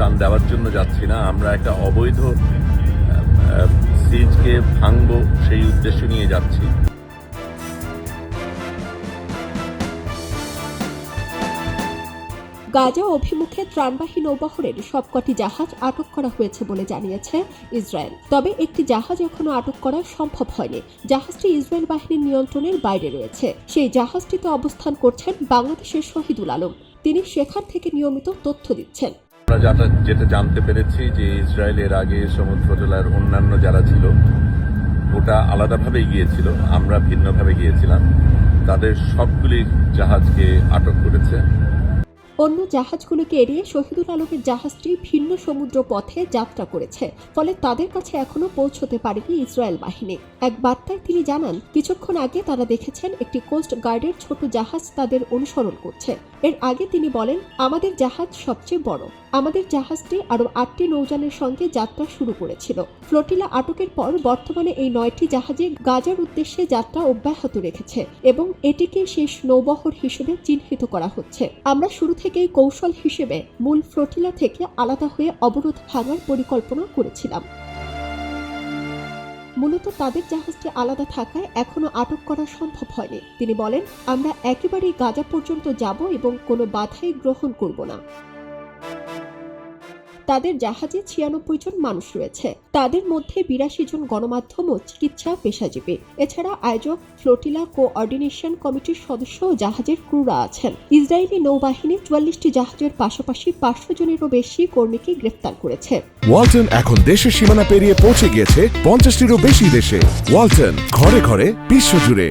ত্রাণ দেওয়ার জন্য যাচ্ছি না। আমরা একটা অবৈধ সিজকে ভাঙবো সেই উদ্দেশ্য নিয়ে যাচ্ছি। গাজা অভিমুখে ত্রাণবাহী নৌবহরের সবকটি জাহাজ আটক করা হয়েছে বলে জানিয়েছে ইসরায়েল। তবে একটি জাহাজ এখনও আটক করা সম্ভব হয়নি। জাহাজটি ইসরায়েল বাহিনীর নিয়ন্ত্রণের বাইরে রয়েছে। সেই জাহাজটিতে অবস্থান করছেন বাংলাদেশের শহীদুল আলম। তিনি সেখান থেকে নিয়মিত তথ্য দিচ্ছেন। আমরা যেটা যেটা জানতে পেরেছি যে ইসরায়েলের আগে সমুদ্র জেলার অন্যান্য যারা ছিল, ওটা আলাদাভাবে গিয়েছিল, আমরা ভিন্নভাবে গিয়েছিলাম। তাদের সবগুলি জাহাজকে আটক করেছে। অন্য জাহাজগুলোকে এড়িয়ে শহীদুল আলমের জাহাজটি ভিন্ন সমুদ্র পথে যাত্রা করেছে, ফলে তাদের কাছে এখনও পৌঁছতে পারেনি ইসরায়েল বাহিনী। এক বার্তায় তিনি জানান, কিছুক্ষণ আগে তারা দেখেছেন একটি কোস্ট গার্ডের ছোট জাহাজ তাদের অনুসরণ করছে। এর আগে তিনি বলেন, আমাদের জাহাজ সবচেয়ে বড়। আমাদের জাহাজটি আরও আটটি নৌযানের সঙ্গে যাত্রা শুরু করেছিল। ফ্লোটিলা আটকের পর বর্তমানে এই নয়টি জাহাজে গাজার উদ্দেশ্যে যাত্রা অব্যাহত রেখেছে এবং এটিকে শেষ নৌবহর হিসেবে চিহ্নিত করা হচ্ছে। আমরা শুরু থেকেই কৌশল হিসেবে মূল ফ্লোটিলা থেকে আলাদা হয়ে অবরোধ ভাঙার পরিকল্পনা করেছিলাম। মূলত তাদের জাহাজটি আলাদা থাকায় এখনও আটক করা সম্ভব হয়নি। তিনি বলেন, আমরা একেবারেই গাজা পর্যন্ত যাব এবং কোনো বাধাই গ্রহণ করব না। তাদের জাহাজে ছিয়ানব্বই জন মানুষ রয়েছে। তাদের মধ্যে বিরাশি জন গণমাধ্যম ও চিকিৎসা পেশাজীবী। এছাড়া আয়োজক ফ্লোটিলা কোঅর্ডিনেশন কমিটির সদস্য ও জাহাজের ক্রুরা আছেন। ইসরায়েলি নৌবাহিনী চুয়াল্লিশটি জাহাজের পাশাপাশি পাঁচশো জনেরও বেশি কর্মীকে গ্রেফতার করেছে। ওয়ালটন এখন দেশের সীমানা পেরিয়ে পৌঁছে গিয়েছে পঞ্চাশটিরও বেশি দেশে। ওয়ালটন ঘরে ঘরে বিশ্বজুড়ে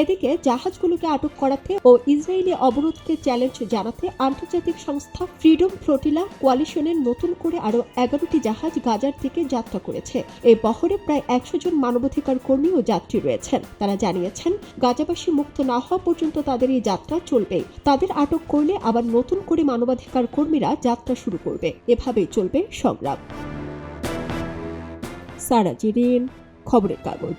এদিকে জাহাজগুলোকে আটক করাতে ও ইসরায়েলি অবরোধকে চ্যালেঞ্জ জানাতে আন্তর্জাতিক সংস্থা ফ্রিডম ফ্লোটিলা কোয়ালিশনের নতুন করে আরও এগারোটি জাহাজ গাজার দিকে যাত্রা করেছে। এই বহরে প্রায় একশো জন মানবাধিকার কর্মী ও যাত্রী রয়েছেন। তারা জানিয়েছেন, গাজাবাসী মুক্ত না হওয়া পর্যন্ত তাদের এই যাত্রা চলবে তাদের আটক করলে আবার নতুন করে মানবাধিকার কর্মীরা যাত্রা শুরু করবে। এভাবেই চলবে সংগ্রাম। সারা জিরিন, খবরের কাগজ।